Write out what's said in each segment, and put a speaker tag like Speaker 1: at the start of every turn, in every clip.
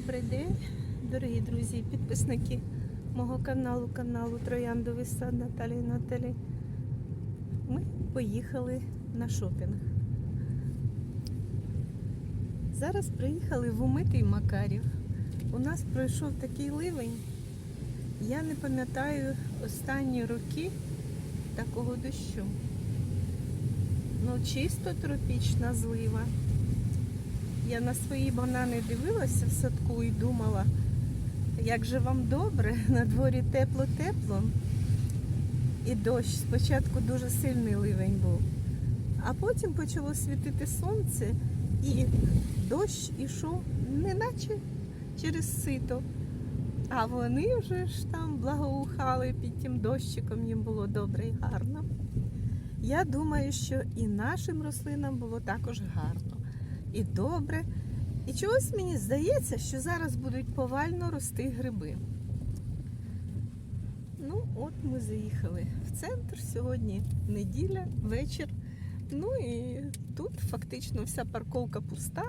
Speaker 1: Добрий день, дорогі друзі підписники мого каналу, каналу Трояндовий сад Наталії Наталі. Ми поїхали на шопінг. Зараз приїхали в умитий Макарів. У нас пройшов такий ливень. Я не пам'ятаю останні роки такого дощу. Ну, чисто тропічна злива. Я на свої банани дивилася в садку і думала, як же вам добре, на дворі тепло-тепло. І дощ. Спочатку дуже сильний ливень був. А потім почало світити сонце і дощ ішов неначе через сито. А вони вже ж там благоухали під тим дощиком, їм було добре і гарно. Я думаю, що і нашим рослинам було також гарно і добре. І чогось мені здається, що зараз будуть повально рости гриби. Ну, от ми заїхали в центр. Сьогодні неділя, вечір. Ну і тут фактично вся парковка пуста,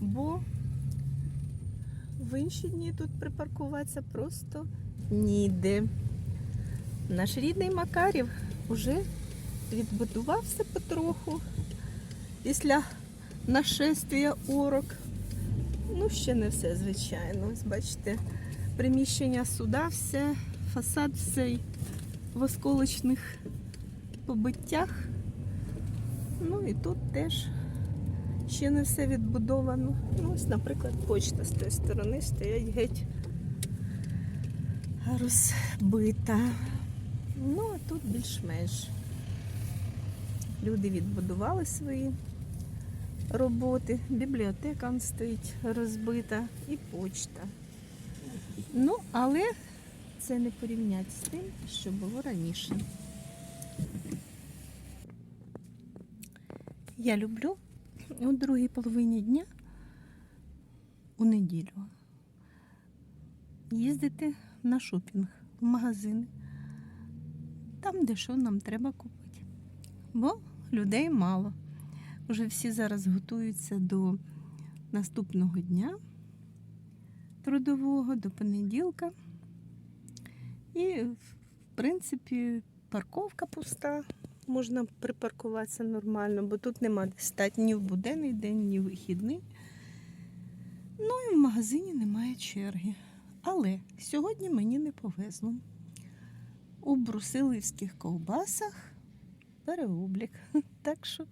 Speaker 1: бо в інші дні тут припаркуватися просто ніде. Наш рідний Макарів уже відбудувався потроху після нашествія орок. Ну, ще не все, звичайно. Ось бачите, приміщення суда, все, фасад цей в осколочних побиттях. Ну і тут теж ще не все відбудовано. Ну, ось, наприклад, почта з тої сторони стоять геть розбита. Ну, а тут більш-менш. Люди відбудували свої роботи, бібліотека стоїть розбита і почта. Ну, але це не порівняти з тим, що було раніше. Я люблю у другій половині дня у неділю їздити на шопінг в магазини, там, де що нам треба купити. Бо людей мало. Уже всі зараз готуються до наступного дня трудового, до понеділка. І, в принципі, парковка пуста. Можна припаркуватися нормально, бо тут нема де ні в буденний день, ні в вихідний. Ну і в магазині немає черги. Але сьогодні мені не повезло. У брусилівських ковбасах переоблік. Так що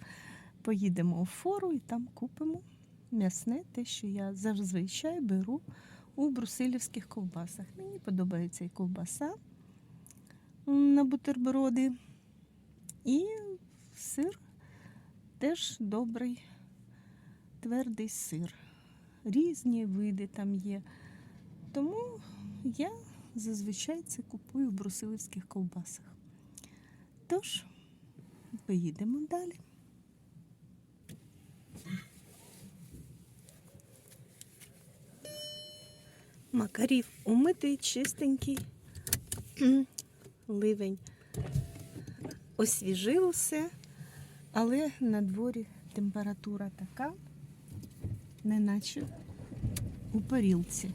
Speaker 1: поїдемо у фору і там купимо м'ясне, те, що я зазвичай беру у брусилівських ковбасах. Мені подобається і ковбаса на бутерброди. І сир теж добрий, твердий сир. Різні види там є. Тому я зазвичай це купую в брусилівських ковбасах. Тож, поїдемо далі. Макарів умитий, чистенький ливень. Освіжив усе, але на дворі температура така, неначе у парілці.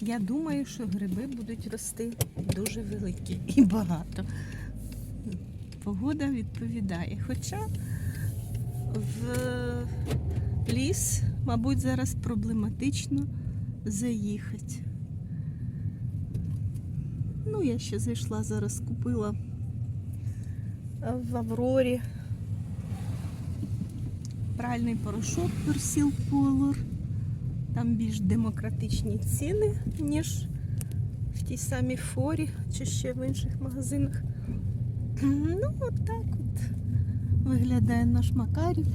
Speaker 1: Я думаю, що гриби будуть рости дуже великі і багато. Погода відповідає. Хоча в ліс, мабуть, зараз проблематично заїхати. Ну, я ще зайшла зараз, купила в Аврорі пральний порошок Persil Color. Там більш демократичні ціни, ніж в тій самій форі чи ще в інших магазинах. Ну, от так от виглядає наш Макарів.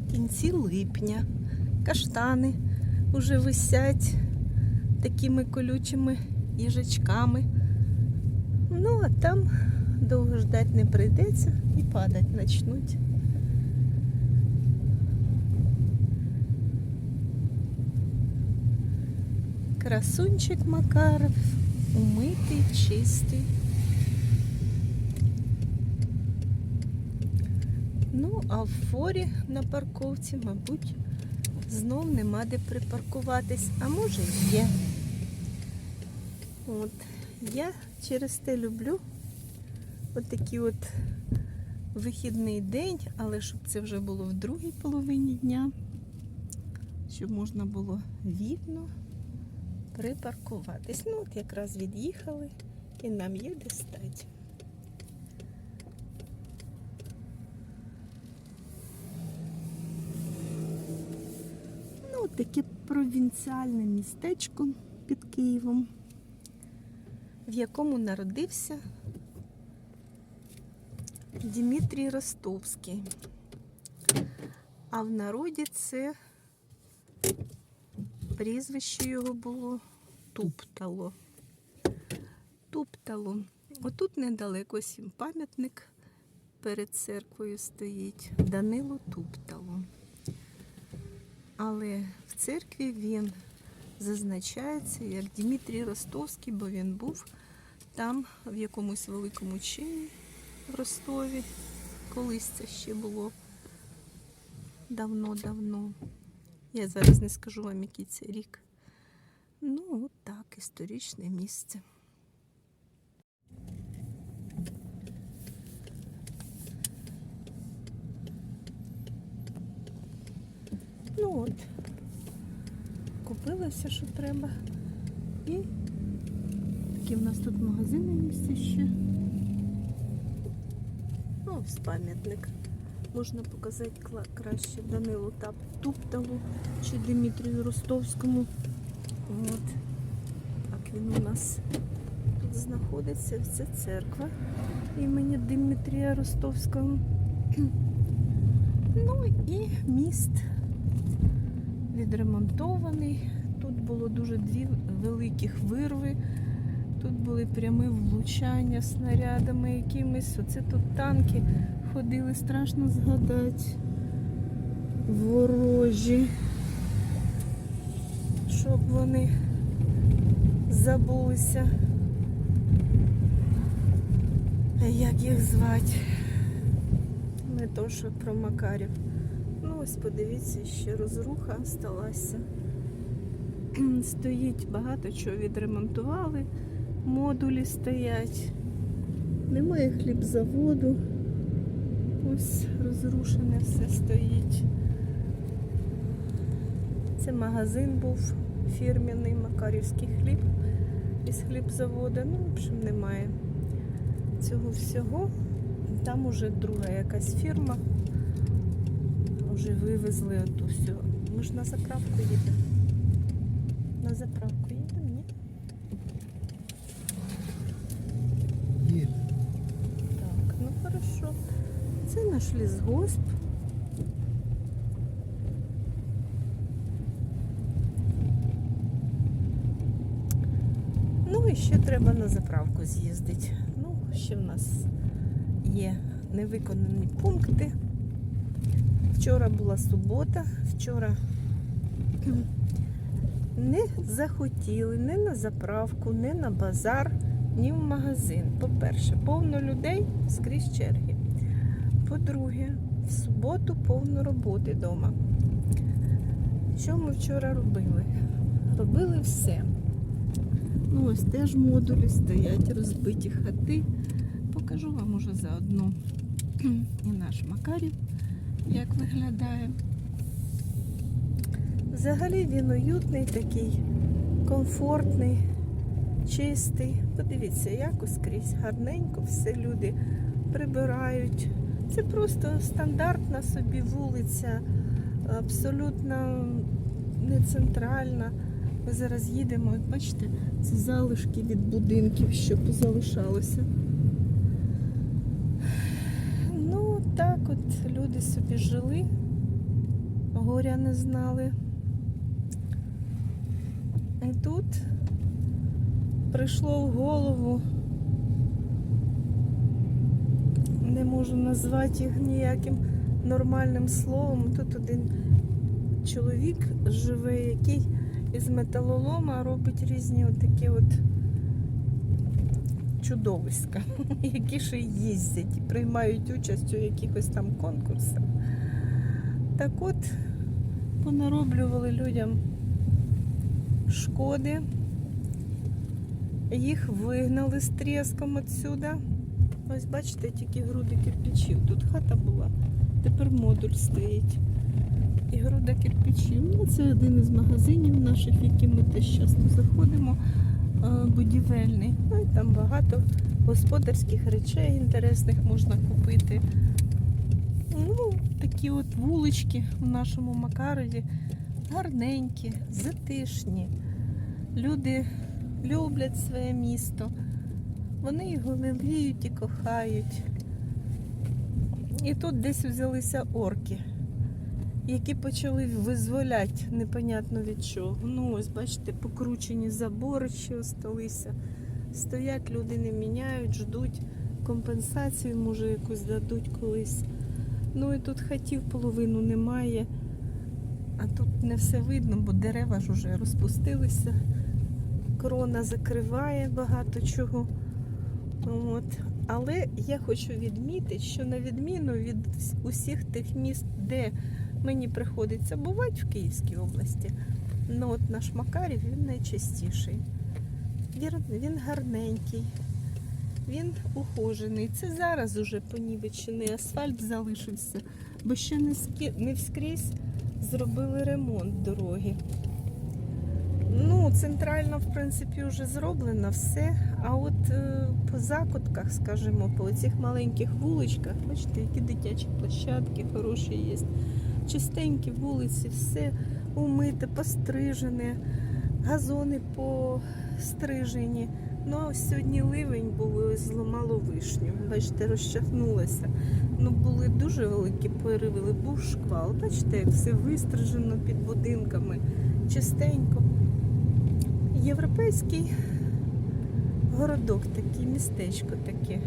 Speaker 1: В кінці липня. Каштани вже висять такими колючими їжачками. Ну, а там довго ждати не прийдеться і падать почнуть. Красунчик Макаров, умитий, чистий. Ну, а в форі на парковці, мабуть, знов нема де припаркуватись, а може й є. От. Я через те люблю от от вихідний день, але щоб це вже було в другій половині дня, щоб можна було вільно припаркуватись. Ну, от якраз від'їхали і нам є де стати. Таке провінціальне містечко під Києвом, в якому народився Дмитрій Ростовський. А в народі це прізвище його було Туптало. Туптало. Отут недалеко він пам'ятник перед церквою стоїть Данило Туптало. Але в церкві він зазначається як Дмитрій Ростовський, бо він був там в якомусь великому чині в Ростові. Колись це ще було давно-давно. Я зараз не скажу вам, який це рік. Ну, от так, історичне місце. Ну от, купила все, що треба. І такі в нас тут магазини місце ще. Ну, ось пам'ятник. Можна показати краще Данилу Тупталу чи Дмитрію Ростовському. От. Так він у нас тут знаходиться. Це церква імені Дмитрія Ростовського. Ну і міст відремонтований. Тут було дуже дві великих вирви. Тут були прямі влучання снарядами якимись. Оце тут танки ходили, страшно згадати. Ворожі. Щоб вони забулися. Як їх звати? Не то, що про Макарів. Ось подивіться, ще розруха сталася. Стоїть багато чого відремонтували, модулі стоять. Немає хлібзаводу. Ось розрушене все стоїть. Це магазин був фірмяний Макарівський хліб із хлібзаводу. Ну, в общем, немає цього всього. Там уже друга якась фірма. Вже вивезли оту всю. Ми ж на заправку їдемо. На заправку їдемо, ні?
Speaker 2: Є.
Speaker 1: Так, ну хорошо. Це наш лісгосп. Ну і ще треба на заправку з'їздити. Ну, ще в нас є невиконані пункти. Вчора була субота, вчора не захотіли ні на заправку, ні на базар, ні в магазин. По-перше, повно людей скрізь черги. По-друге, в суботу повно роботи вдома. Що ми вчора робили? Робили все. Ну, ось теж модулі стоять, розбиті хати. Покажу вам уже заодно і наш Макарів, як виглядає. Взагалі він уютний такий, комфортний, чистий. Подивіться, як скрізь гарненько все люди прибирають. Це просто стандартна собі вулиця, абсолютно не центральна. Ми зараз їдемо, бачите, це залишки від будинків, що позалишалося. Ну, так от люди собі жили, горя не знали. І тут прийшло в голову, не можу назвати їх ніяким нормальним словом. Тут один чоловік живе, який із металолома робить різні отакі от чудовиська, які ще їздять приймають участь у якихось там конкурсах. Так от Понароблювали людям шкоди. Їх вигнали з тріском отсюда. Ось бачите, тільки груди кирпичів. Тут хата була, тепер модуль стоїть. І груда кирпичів. Ну, це один із магазинів наших, які ми теж часто заходимо. Е, Будівельний. Ну і там багато господарських речей інтересних можна купити. Ну, такі от вулички в нашому Макарові гарненькі, затишні. Люди люблять своє місто. Вони його леліють і кохають. І тут десь взялися орки, які почали визволяти непонятно від чого. Ну, ось бачите, покручені забори ще осталися. Стоять, люди не міняють, ждуть компенсацію, може якусь дадуть колись. Ну і тут хатів половину немає. А тут не все видно, бо дерева ж уже розпустилися. Корона закриває багато чого. От. Але я хочу відмітити, що на відміну від усіх тих міст, де мені приходиться бувати в Київській області, ну от наш Макарів він найчастіший. Він, він гарненький, він ухожений. Це зараз уже понівечений асфальт залишився, бо ще не, не вскрізь зробили ремонт дороги. Ну, центрально, в принципі, вже зроблено все. А от е, по закутках, скажімо, по цих маленьких вуличках, бачите, які дитячі площадки хороші є. Чистенькі вулиці, все умите, пострижене, газони пострижені. Ну, а сьогодні ливень був і зламало вишню. Бачите, розчахнулося. Ну, були дуже великі пориви, був шквал. Бачите, як все вистрижено під будинками, чистенько. Європейський городок такий, містечко таке.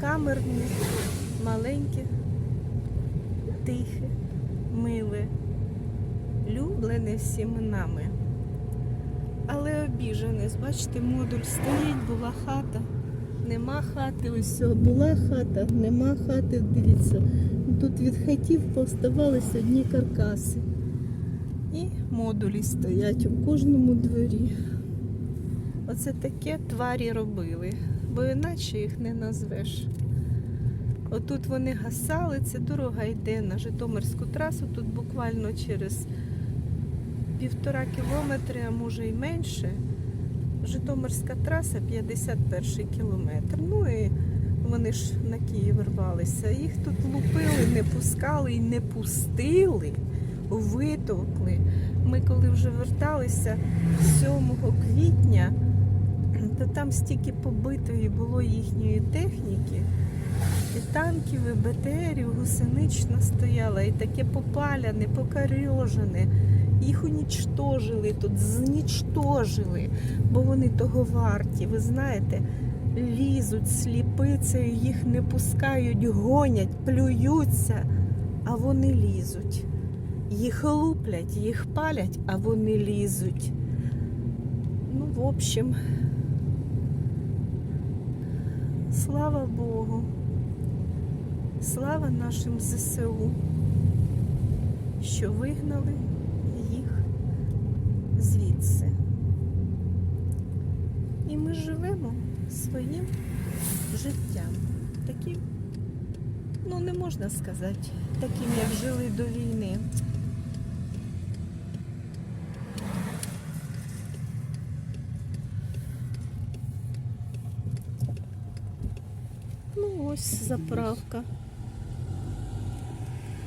Speaker 1: Камерне, маленьке, тихе, миле, люблене всіми нами. Але обіжене. Бачите, модуль стоїть, була хата. Нема хати, ось була хата, нема хати, дивіться. Тут від хатів поставалися одні каркаси. І модулі стоять у кожному дворі. Оце таке тварі робили, бо іначе їх не назвеш. Отут вони гасали, це дорога йде на Житомирську трасу, тут буквально через півтора кілометри, а може і менше. Житомирська траса 51 кілометр. Ну і вони ж на Київ рвалися. Їх тут лупили, не пускали і не пустили, витовкли. Ми коли вже верталися 7 квітня, то там стільки побитої було їхньої техніки. Танків, і БТРів, гусенична стояла, і таке попаляне, покарьожене. Їх унічтожили тут, знічтожили, бо вони того варті. Ви знаєте, лізуть сліпицею, їх не пускають, гонять, плюються, а вони лізуть. Їх луплять, їх палять, а вони лізуть. Ну, в общем, слава Богу, слава нашим ЗСУ, що вигнали їх звідси. І ми живемо своїм життям. Таким, ну не можна сказати, таким, як жили до війни. Ну ось заправка.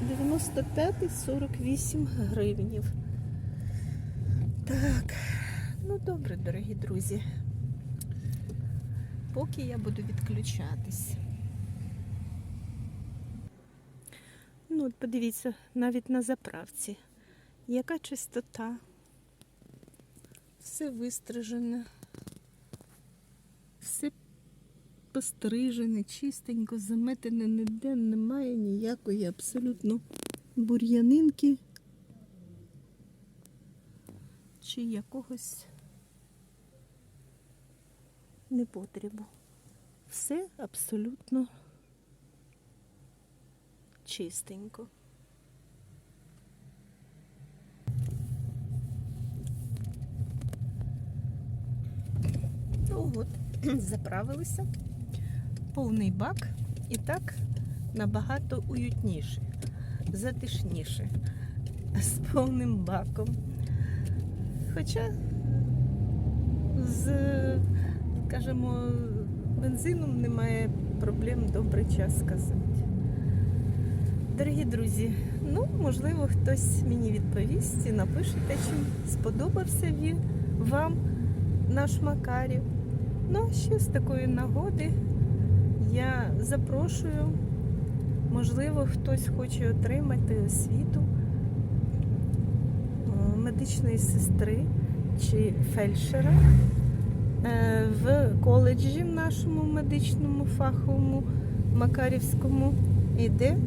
Speaker 1: 95-48 гривнів. Так, ну добре, дорогі друзі. Поки я буду відключатись. Ну, от подивіться, навіть на заправці. Яка чистота. Все вистрижене. пострижене, чистенько, заметене ніде, немає ніякої абсолютно бур'янинки чи якогось непотрібу. Все абсолютно чистенько. Ну от, заправилися. Повний бак. І так набагато уютніше, затишніше, з повним баком. Хоча з, скажімо, бензином немає проблем, добрий час сказати. Дорогі друзі, ну, можливо, хтось мені відповість і напишете, чи сподобався він вам наш Макарів. Ну, а ще з такої нагоди я запрошую, можливо, хтось хоче отримати освіту е, медичної сестри чи фельдшера е, в коледжі в нашому медичному фаховому Макарівському йде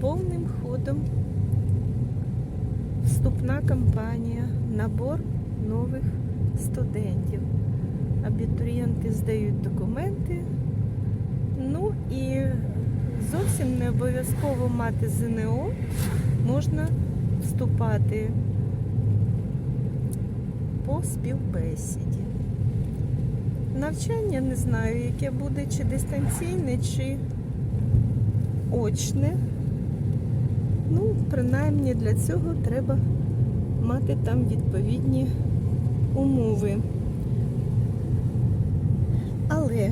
Speaker 1: повним ходом вступна кампанія, набор нових студентів. Абітурієнти здають документи. І зовсім не обов'язково мати ЗНО, можна вступати по співбесіді. Навчання не знаю, яке буде, чи дистанційне, чи очне. Ну, принаймні для цього треба мати там відповідні умови. Але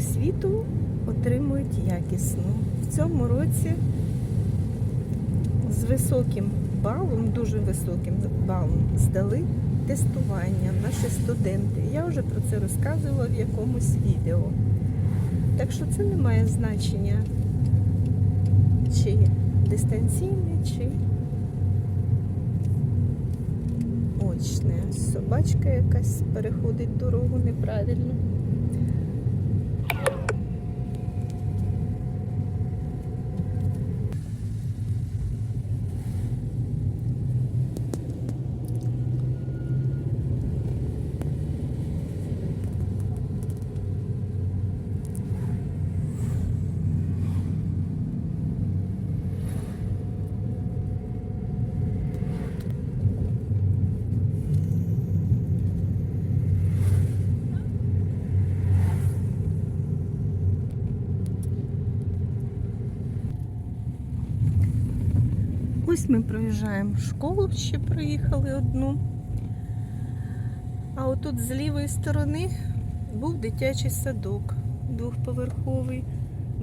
Speaker 1: освіту отримують якісно. В цьому році з високим балом, дуже високим балом, здали тестування наші студенти. Я вже про це розказувала в якомусь відео. Так що це не має значення, чи дистанційне, чи очне. Собачка якась переходить дорогу неправильно. Ось ми проїжджаємо школу, ще проїхали одну. А отут з лівої сторони був дитячий садок двохповерховий.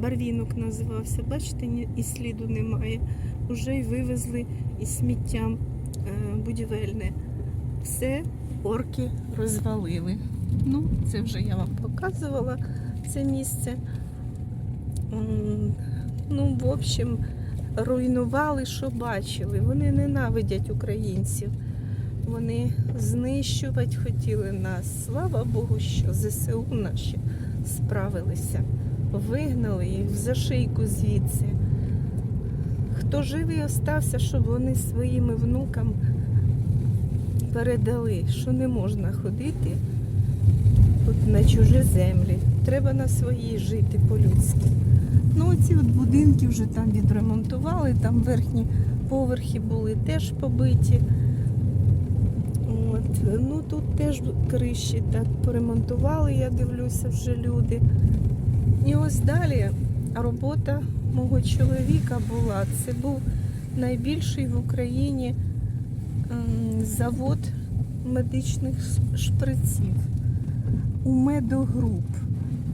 Speaker 1: Барвінок називався. Бачите, і сліду немає. Уже й вивезли із сміттям е, будівельне. Все орки розвалили. Ну, це вже я вам показувала це місце. Ну, в общем, руйнували, що бачили. Вони ненавидять українців. Вони знищувати хотіли нас. Слава Богу, що ЗСУ наші справилися. Вигнали їх в зашийку звідси. Хто живий остався, щоб вони своїми внукам передали, що не можна ходити тут на чужі землі. Треба на своїй жити по-людськи. Ну, оці от будинки вже там відремонтували, там верхні поверхи були теж побиті. От. Ну тут теж криші так поремонтували, я дивлюся, вже люди. І ось далі робота мого чоловіка була. Це був найбільший в Україні завод медичних шприців у медогруп.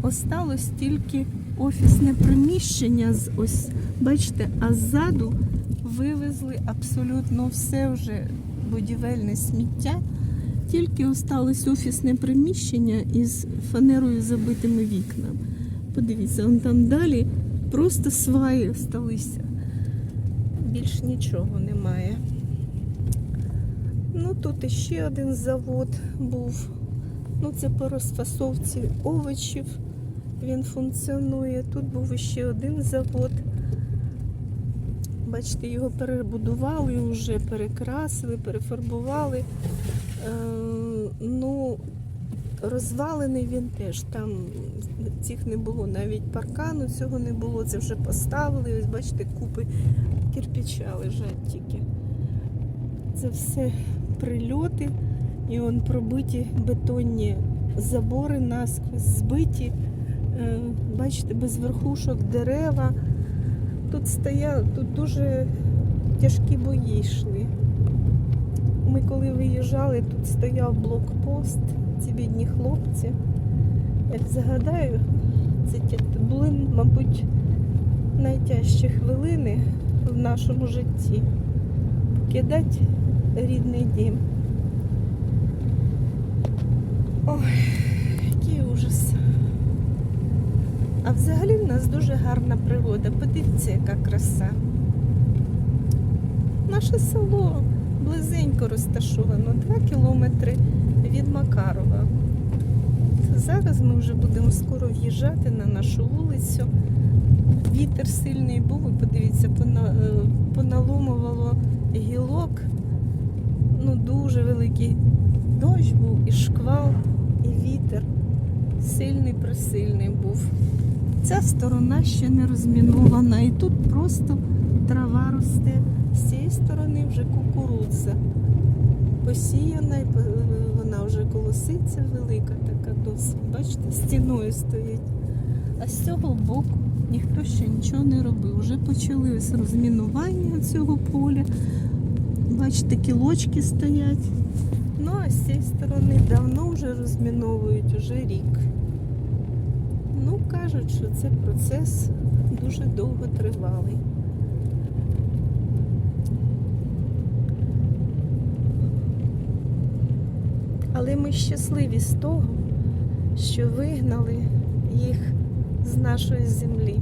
Speaker 1: Осталось тільки офісне приміщення з ось, бачите, а ззаду вивезли абсолютно все вже будівельне сміття. Тільки осталось офісне приміщення із фанерою забитими вікнами. Подивіться, он там далі просто сваї осталися. Більш нічого немає. Ну тут іще один завод був. Ну, це по розфасовці овочів він функціонує. Тут був ще один завод. Бачите, його перебудували, вже перекрасили, перефарбували. Е, ну, розвалений він теж. Там цих не було, навіть паркану цього не було. Це вже поставили. Ось бачите, купи кирпича лежать тільки. Це все прильоти. І он пробиті бетонні забори насквозь збиті. Е, Бачите, без верхушок дерева. Тут стояли, тут дуже тяжкі бої йшли. Ми коли виїжджали, тут стояв блокпост, ці бідні хлопці. Як згадаю, це були, мабуть, найтяжчі хвилини в нашому житті. Покидати рідний дім. Ой, який ужас. А взагалі в нас дуже гарна природа. Подивіться, яка краса. Наше село близенько розташовано, 2 кілометри від Макарова. Зараз ми вже будемо скоро в'їжджати на нашу вулицю. Вітер сильний був, і подивіться, е, поналомувало гілок. Ну, дуже великий дощ був, і шквал, і вітер. Сильний присильний був. Ця сторона ще не розмінована, і тут просто трава росте. З цієї сторони вже кукурудза. Посіяна, і по- вона вже колоситься велика, така досить. Бачите, стіною стоїть. А з цього боку ніхто ще нічого не робив. Вже почались розмінування цього поля. Бачите, кілочки стоять. Ну, а з цієї сторони давно вже розміновують, уже рік. Ну, кажуть, що це процес дуже довго тривалий. Але ми щасливі з того, що вигнали їх з нашої землі.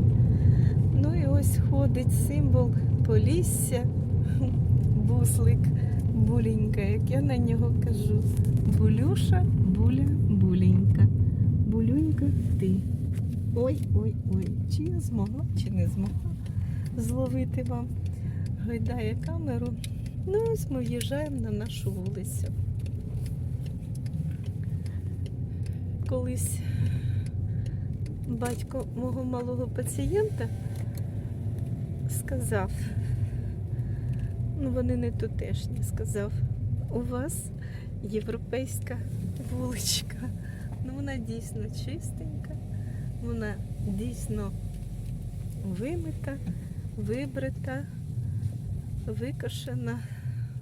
Speaker 1: Ну і ось ходить символ Полісся, буслик, буленька, як я на нього кажу. Булюша, буля, Ой, ой, ой. Чи я змогла, чи не змогла зловити вам. Гойдає камеру. Ну ось ми в'їжджаємо на нашу вулицю. Колись батько мого малого пацієнта сказав, ну вони не тутешні, сказав, у вас європейська вуличка. Ну вона дійсно чистенька, вона дійсно вимита, вибрита, викошена,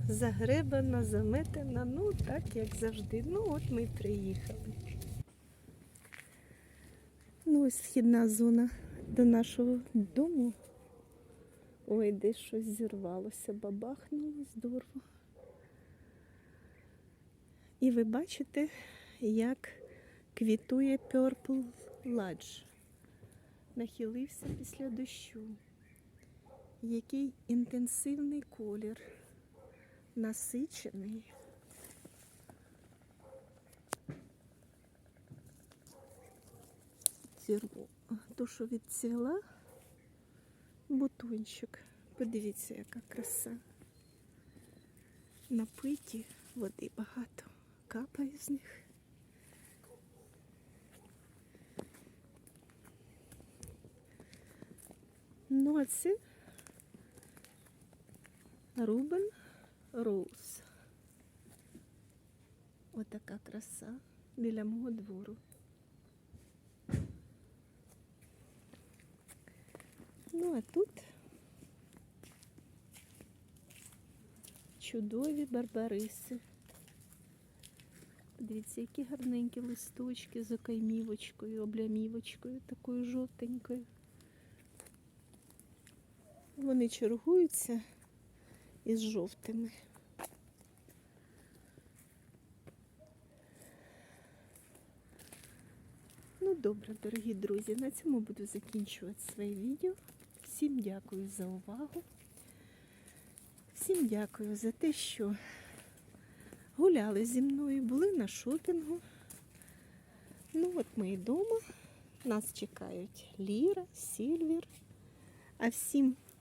Speaker 1: загребана, заметена, ну так як завжди. Ну от ми приїхали. Ну, ось східна зона до нашого дому. Ой, десь щось зірвалося, бабахнуло здорово. І ви бачите, як квітує Purple Lodge. Нахилився після дощу. Який інтенсивний колір, насичений. То, що відцвіла, бутончик. Подивіться, яка краса. Напиті води багато. Капає з них. Ну, а це Рубен Роуз. Отака краса біля мого двору. Ну, а тут чудові барбариси. Подивіться, які гарненькі листочки з окаймівочкою, облямівочкою, такою жовтенькою. Вони чергуються із жовтими. Ну добре, дорогі друзі, на цьому буду закінчувати своє відео. Всім дякую за увагу. Всім дякую за те, що гуляли зі мною, були на шопінгу. Ну от ми і вдома. Нас чекають Ліра, Сільвір. А всім